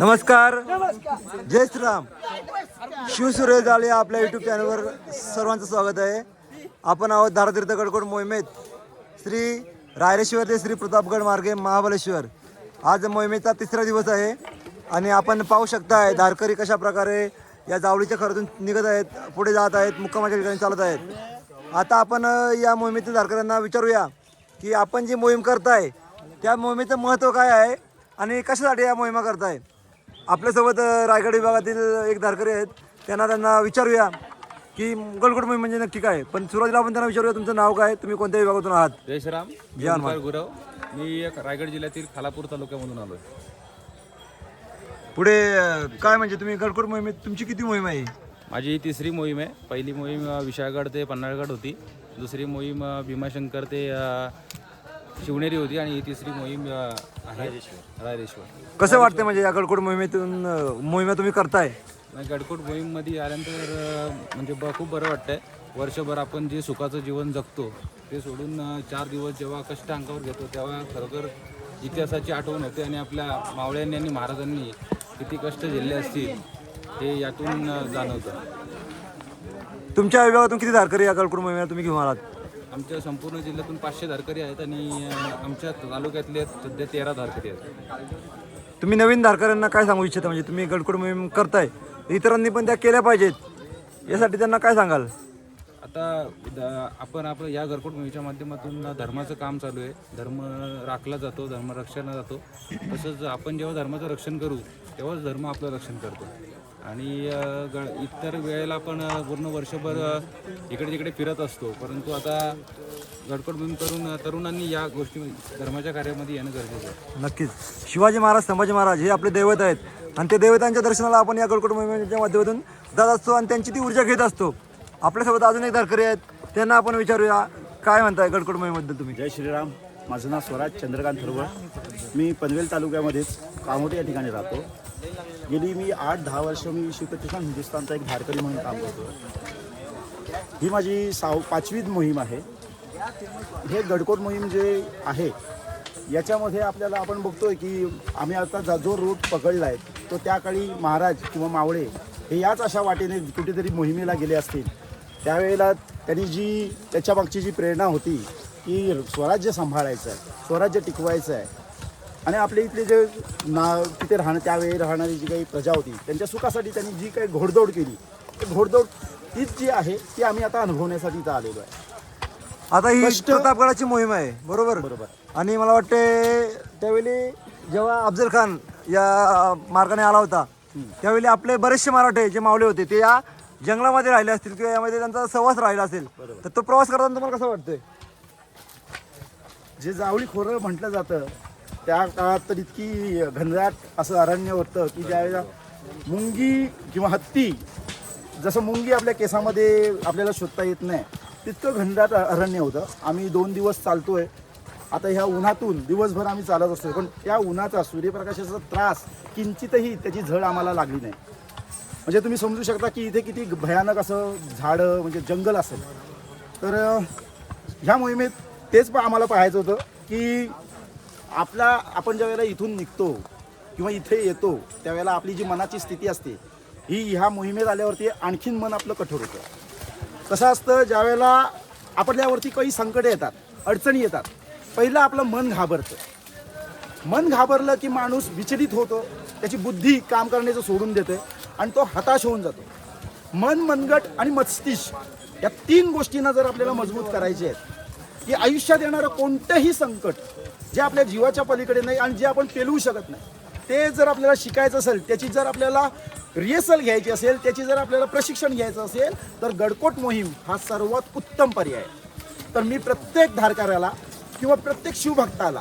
नमस्कार. जय श्रीराम. शिवसूर्य झाले आपल्या युट्यूब चॅनलवर सर्वांचं स्वागत आहे. आपण आहोत धारातीर्थ गडकोट मोहिमेत. श्री रायरेश्वर ते श्री प्रतापगड मार्गे महाबलेश्वर आज मोहिमेचा तिसरा दिवस आहे आणि आपण पाहू शकताय धारकरी कशा प्रकारे या जावळीच्या खरातून निघत आहेत पुढे जात आहेत मुक्कामाच्या ठिकाणी चालत आहेत. आता आपण या मोहिमेतील धारकऱ्यांना विचारूया की आपण जी मोहीम करताय त्या मोहिमेचं महत्त्व काय आहे? आणि कशासाठी या मोहिमा करताय? आपल्यासोबत रायगड विभागातील एक धारकरी आहेत. त्यांना त्यांना विचारूया की गलगोट मोहीम म्हणजे नक्की काय? पण सुरुवातीला आपण त्यांना विचारूया तुमचं नाव काय? तुम्ही कोणत्या विभागातून आहात? जय श्रीराम जय हनुमान. गुरव. मी एक रायगड जिल्ह्यातील खालापूर तालुक्यामधून आलोय. पुढे अ, काय म्हणजे तुम्ही गलगोट मोहिमेत तुमची किती मोहीम आहे? माझी ही तिसरी मोहीम आहे. पहिली मोहीम अ, विशाळगड ते पन्हाळगड होती. दुसरी मोहीम अ, भीमाशंकर ते अ, शिवनेरी होती आणि ही तिसरी मोहीम अ, आहे. रायरेश्वर कसं वाटतं म्हणजे या गलगोट मोहिमेतून अ, मोहिमा तुम्ही करताय? आणि गडकोट मोहीममध्ये आल्यानंतर अ, म्हणजे ब खूप बरं वाटतंय. वर्षभर आपण जे सुखाचं जीवन जगतो ते सोडून अ, चार दिवस जेव्हा कष्ट अंगावर घेतो तेव्हा खरोखर इतिहासाची आठवण होते आणि आपल्या मावळ्यांनी आणि महाराजांनी किती कष्ट झेलले असतील हे यातून अ, जाणवतं. तुमच्या विभागातून किती धारकरी या गलगोट मोहिमेला तुम्ही घेऊन आलात? आमच्या संपूर्ण जिल्ह्यातून पाचशे धारकरी आहेत आणि आमच्या तालुक्यातले सध्या तेरा धारकरी आहेत. तुम्ही नवीन धारकऱ्यांना काय सांगू इच्छिता? म्हणजे तुम्ही गडकोट मोहीम करताय. इतरांनी पण त्या केल्या पाहिजेत. यासाठी त्यांना काय सांगाल? आता द- आपण आपलं या गरकोट मोहिमेच्या माध्यमातून धर्माचं काम चालू आहे. धर्म राखला जातो धर्म रक्षणला जातो. तसंच आपण जेव्हा धर्माचं रक्षण करू तेव्हाच धर्म आपलं रक्षण करतो. आणि ग इतर वेळेला आपण अ, पूर्ण वर्षभर इकडे तिकडे फिरत असतो. परंतु आता गडकोट मोहीम करून तरुणांनी या गोष्टी धर्माच्या कार्यामध्ये येणं गरजेचं आहे. नक्कीच. शिवाजी महाराज संभाजी महाराज हे आपले दैवत आहेत. आणि ते दैवतांच्या दर्शनाला आपण या गडकोट मोहिमेच्या माध्यमातून जात असतो आणि त्यांची ती ऊर्जा घेत असतो. आपल्यासोबत अजून एक धारकरी आहेत. त्यांना आपण विचारूया. काय म्हणताय गडकोट मोहिमेबद्दल तुम्ही? जय श्रीराम. माझं नाव स्वराज चंद्रकांत थरवळ. मी पनवेल तालुक्यामध्येच कामोटे या ठिकाणी राहतो. गेली मी आठ दहा वर्ष मी शिवप्रतिष्ठान हिंदुस्थानचा एक धारकरी म्हणून काम करतो ही माझी साव पाचवीत मोहीम आहे. हे गडकोट मोहीम जे आहे याच्यामध्ये आपल्याला आपण बघतोय की आम्ही आता जा- जो रूट पकडला आहे तो त्या काळी महाराज किंवा मावळे हे याच अशा वाटेने कुठेतरी मोहिमेला गेले असतील. त्यावेळेला त्यांनी जी त्याच्यामागची जी प्रेरणा होती की स्वराज्य सांभाळायचं आहे स्वराज्य टिकवायचं आहे आणि आपल्या इथले जे ना तिथे राहणं त्यावेळी राहणारी जी काही प्रजा होती त्यांच्या सुखासाठी त्यांनी जी काही घोडदौड केली ते घोडदौड तीच जी आहे ती आम्ही आता अनुभवण्यासाठी इथं आलेलो आहे. आता ही कष्ट- प्रतापगडाची मोहीम आहे बरोबर? बरोबर. आणि मला वाटते त्यावेळी जेव्हा अफजल खान या मार्गाने आला होता त्यावेळी आपले बरेचसे मराठे जे मावळे होते ते या जंगलामध्ये राहिले असतील किंवा यामध्ये त्यांचा सहवास राहिला असेल तर तो प्रवास करताना तुम्हाला कसं वाटतंय? जे जावळी खोरं म्हटलं जातं त्या काळात तर इतकी घनदाट असं अरण्य होतं की ज्यावेळेला मुंगी किंवा हत्ती जसं मुंगी आपल्या केसामध्ये आपल्याला शोधता येत नाही तितकं घनदाट अरण्य होतं. आम्ही दोन दिवस चालतोय. आता ह्या उन्हातून दिवसभर आम्ही चालत असतो पण त्या उन्हाचा सूर्यप्रकाशाचा त्रास किंचितही त्याची झळ आम्हाला लागली नाही. म्हणजे तुम्ही समजू शकता की इथे किती भयानक असं झाडं म्हणजे जंगल असेल. तर ह्या मोहिमेत तेच पण आम्हाला पाहायचं होतं की आपला आपण ज्या वेळेला इथून निघतो किंवा इथे येतो त्यावेळेला आपली जी मनाची स्थिती असते ही ह्या मोहिमेत आल्यावरती आणखीन मन आपलं कठोर होतं. कसं असतं ज्यावेळेला आपल्यावरती काही संकटे येतात अडचणी येतात पहिलं आपलं मन घाबरतं. मन घाबरलं की माणूस विचलित होतो त्याची बुद्धी काम करण्याचं सोडून देते आणि तो हताश होऊन जातो. मन मनगट आणि मस्तिष्क या तीन गोष्टींना जर आपल्याला मजबूत करायचे आहेत की आयुष्यात येणारं कोणतंही संकट जे आपल्या जीवाच्या पलीकडे नाही आणि जे आपण पेलवू शकत नाही. ते जर आपल्याला शिकायचं असेल त्याची जर आपल्याला रिहर्सल घ्यायची असेल त्याची जर आपल्याला प्रशिक्षण घ्यायचं असेल तर गडकोट मोहीम हा सर्वात उत्तम पर्याय तर मी प्रत्येक धारकाऱ्याला किंवा प्रत्येक शिवभक्ताला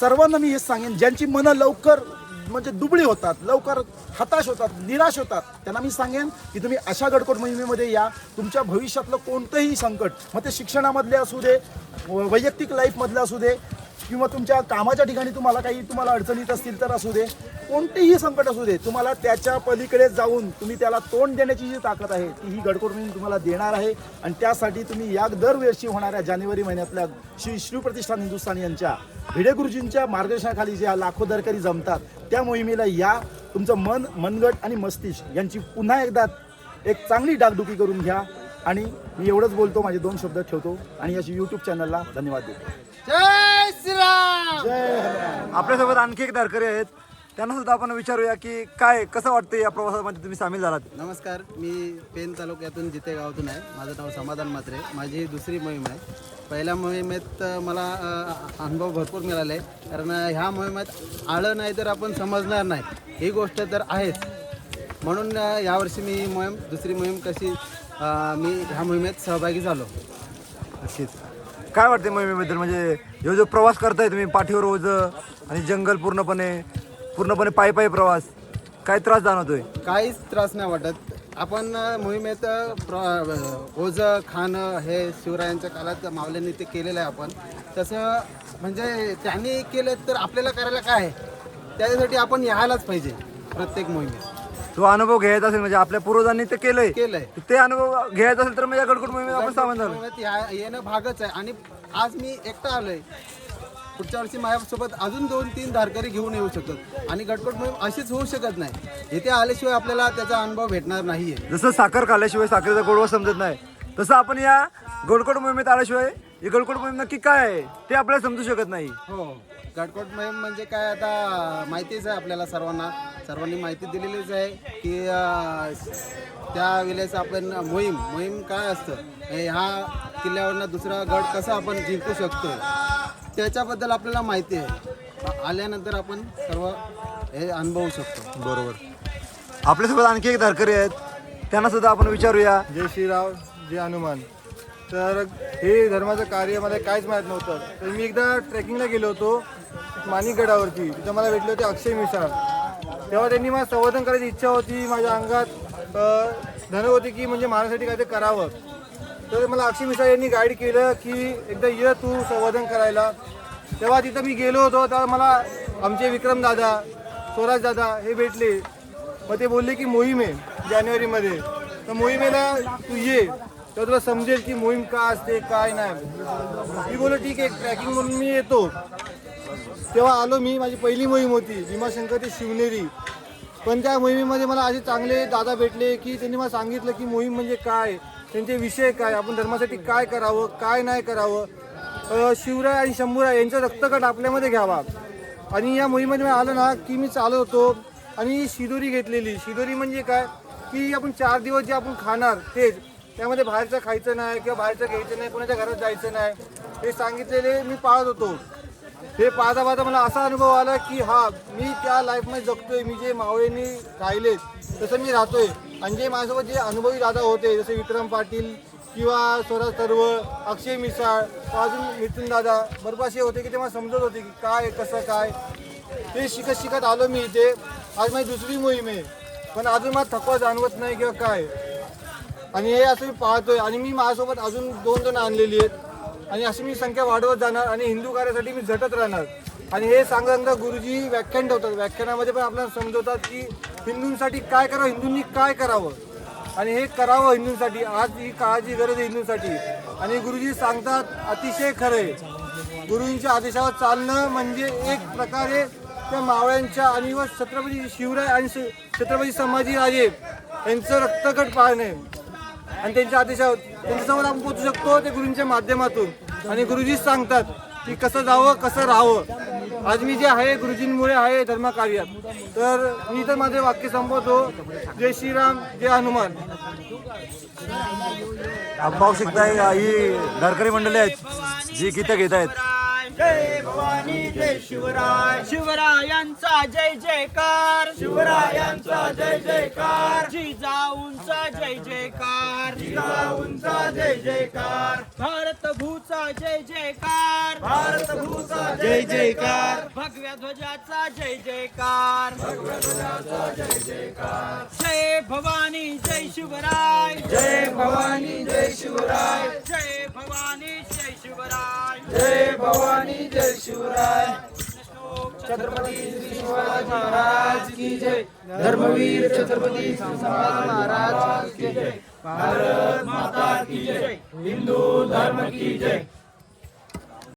सर्वांना मी हे सांगेन ज्यांची मनं लवकर म्हणजे दुबळी होतात लवकर हताश होतात निराश होतात त्यांना मी सांगेन की तुम्ही अशा गडकोट मोहिमेमध्ये या. तुमच्या भविष्यातलं कोणतंही संकट मग ते शिक्षणामधले असू दे व- वैयक्तिक लाईफमधलं असू दे किंवा तुमच्या कामाच्या ठिकाणी तुम्हाला काही तुम्हाला अडचणीत असतील तर असू दे कोणतेही संकट असू दे तुम्हाला त्याच्या पलीकडे जाऊन तुम्ही त्याला तोंड देण्याची जी ताकद आहे ती ही गडकोट तुम्हाला देणार आहे. आणि त्यासाठी तुम्ही या दरवर्षी होणाऱ्या जानेवारी महिन्यातल्या श्री शिवप्रतिष्ठान हिंदुस्थान यांच्या भिडे गुरुजींच्या मार्गदर्शनाखाली ज्या लाखो दरकरी जमतात त्या मोहिमेला या तुमचं मन मनगट आणि मस्तिष्क यांची पुन्हा एकदा एक चांगली डागडुकी करून घ्या. आणि मी एवढंच बोलतो माझे दोन शब्द ठेवतो आणि याची यूट्यूब चॅनलला धन्यवाद देतो. श्रीराम! आपल्यासोबत आणखी एक धारकरी आहेत. त्यांना सुद्धा आपण विचारूया की काय कसं वाटतं या प्रवासामध्ये तुम्ही सामील झालात? नमस्कार मी पेन तालुक्यातून जिथे गावातून आहे. माझं नाव समाधान म्हात्रे माझी ही दुसरी मोहीम आहे. पहिल्या मोहिमेत मला अ, अनुभव भरपूर मिळाले. कारण ह्या मोहिमेत आलं नाही तर आपण समजणार नाही. ही गोष्ट तर आहेच. म्हणून अ, यावर्षी मी मोहीम दुसरी मोहीम कशी अ, मी ह्या मोहिमेत सहभागी झालो. नक्कीच. काय वाटते मोहिमेबद्दल? म्हणजे जो जो प्रवास करताय तुम्ही पाठीवर ओझ आणि जंगल पूर्णपणे पूर्णपणे पायी पायी प्रवास काय त्रास जाणवतोय? काहीच त्रास नाही वाटत. आपण मोहिमेत ओझ प्र ओझं खाणं हे शिवरायांच्या काळात मावल्यांनी ते केलेलं आहे आपण. तसं म्हणजे त्यांनी केलं तर आपल्याला करायला काय? आहे त्याच्यासाठी आपण यायलाच पाहिजे प्रत्येक मोहिमेत. तो अनुभव घ्यायचा असेल म्हणजे आपल्या पूर्वजांनी ते केलंय. केलंय. ते अनुभव घ्यायचा असेल तर म्हणजे या गडकोट मोहिमेत आपण सामील झालो. येणं भागच आहे. आणि आज मी एकटा आलोय. पुढच्या वर्षी माझ्यासोबत अजून दोन तीन धारकरी घेऊन येऊ शकतात. आणि गटकोट मोहीम अशीच होऊ शकत नाही. इथे आल्याशिवाय आपल्याला त्याचा अनुभव भेटणार नाहीये. जसं साखर खाल्ल्याशिवाय साखरेचा गोडवा समजत नाही तसं आपण या गोडकोट मोहिमेत आल्याशिवाय ही गडकोट मोहीम नक्की काय आहे ते आपल्याला समजू शकत नाही. हो. गडकोट मोहीम म्हणजे काय आता माहितीच आहे आपल्याला सर्वांना. सर्वांनी माहिती दिलेलीच आहे की त्या वेळेस आपण मोहीम मोहीम काय असतं? हे ह्या किल्ल्यावरनं दुसरा गड कसा आपण जिंकू शकतो त्याच्याबद्दल आपल्याला माहिती आहे. आल्यानंतर आपण सर्व हे अनुभवू शकतो. बरोबर. आपल्यासोबत आणखी एक धारकरी आहेत. त्यांना सुद्धा आपण विचारूया. जय श्रीराम जय हनुमान. तर हे धर्माचं कार्य मला काहीच माहीत नव्हतं. तर मी एकदा ट्रेकिंगला गेलो होतो. माणिकगडावरती. तिथं मला भेटले होते अक्षय मिसाळ तेव्हा त्यांनी मला संवर्धन करायची इच्छा होती माझ्या अंगात धन होती की म्हणजे महाराष्ट्रासाठी काहीतरी करावं. तर मला अक्षय मिसाळ यांनी गाईड केलं की एकदा ये तू संवर्धन करायला. तेव्हा तिथं मी गेलो होतो तेव्हा मला आमचे विक्रम दादा स्वराज दादा हे भेटले. मग ते बोलले की मोहीम आहे जानेवारीमध्ये. तर मोहिमेला तू ये. तर तुला समजेल की मोहीम का असते काय नाही. मी बोललो ठीक आहे ट्रॅकिंग म्हणून मी येतो. तेव्हा आलो मी माझी पहिली मोहीम होती भीमाशंकर ते शिवनेरी. पण त्या मोहिमेमध्ये मला असे चांगले दादा भेटले की त्यांनी मला सांगितलं की मोहीम म्हणजे काय त्यांचे विषय काय आपण धर्मासाठी काय करावं काय नाही करावं. शिवराय आणि शंभूराय यांचा रक्तकट आपल्यामध्ये घ्यावा. आणि या मोहिमेमध्ये मी आलो ना की मी चालत होतो आणि शिदोरी घेतलेली. शिदोरी म्हणजे काय? की आपण चार दिवस जे आपण खाणार तेच. त्यामध्ये बाहेरचं खायचं नाही किंवा बाहेरचं घ्यायचं नाही कोणाच्या घरात जायचं नाही हे सांगितलेले मी पाळत होतो. हे पाहता पाहता मला असा अनुभव आला की हा मी त्या लाईफमध्ये जगतोय मी जे मावळेंनी राहिले तसं मी राहतोय. आणि जे माझ्यासोबत जे अनुभवी दादा होते जसे विक्रम पाटील किंवा स्वराज सर्वळ अक्षय मिसाळ अजून मिथून दादा बरोबर असे होते की ते मला समजत होते की काय कसं काय. ते शिकत शिकत आलो मी इथे. आज माझी दुसरी मोहीम आहे. पण अजून मला थकवा जाणवत नाही किंवा काय. आणि हे असं मी पाहतोय. आणि मी माझ्यासोबत अजून दोन जण आणलेली आहेत. आणि अशी मी संख्या वाढवत जाणार आणि हिंदू कार्यासाठी मी झटत राहणार. आणि हे सांगता सांगता गुरुजी व्याख्यान ठेवतात. व्याख्यानामध्ये पण आपल्याला समजवतात की हिंदूंसाठी काय करावं हिंदूंनी काय करावं? आणि हे करावं हिंदूंसाठी. आज ही काळाची गरज आहे हिंदूंसाठी. आणि गुरुजी सांगतात अतिशय खरं आहे गुरुजींच्या आदेशावर चालणं म्हणजे एक प्रकारे त्या मावळ्यांच्या आणि व छत्रपती शिवराय आणि श- छत्रपती संभाजीराजे यांचं रक्तकट पाळणे. आणि त्यांच्या आदेशावर त्यांच्यासमोर आपण पोहोचू शकतो ते गुरुंच्या माध्यमातून. आणि गुरुजी सांगतात की कसं जावं कसं राहावं. आज मी जे आहे गुरुजींमुळे आहे धर्मकार्यात. तर मी तर माझे वाक्य संपवतो. जय श्रीराम जय हनुमान. आपण पाहू शकताय ही धारकरी मंडळी आहेत जी गीतं घेत आहेत. जय भवानी जय शिवराय. शिवरायांचा जय जयकार. शिवरायांचा जय जयकार. जिजाऊंचा जय जयकार. जिजाऊंचा जय जयकार. भारत भूचा जय जयकार. भारत भूचा जय जयकार. भगव्या ध्वजाचा जय जयकार. भगव्या ध्वजाचा जय जयकार. जय भवानी जय शिवराय. जय भवानी जय शिवराय. जय भवानी जय शिवराय. जय भवानी जय शिवराय. महाराज की जय. धर्मवीर छत्रपती संभाजी महाराज की जय. भारत माता की जय. हिंदू धर्म की जय.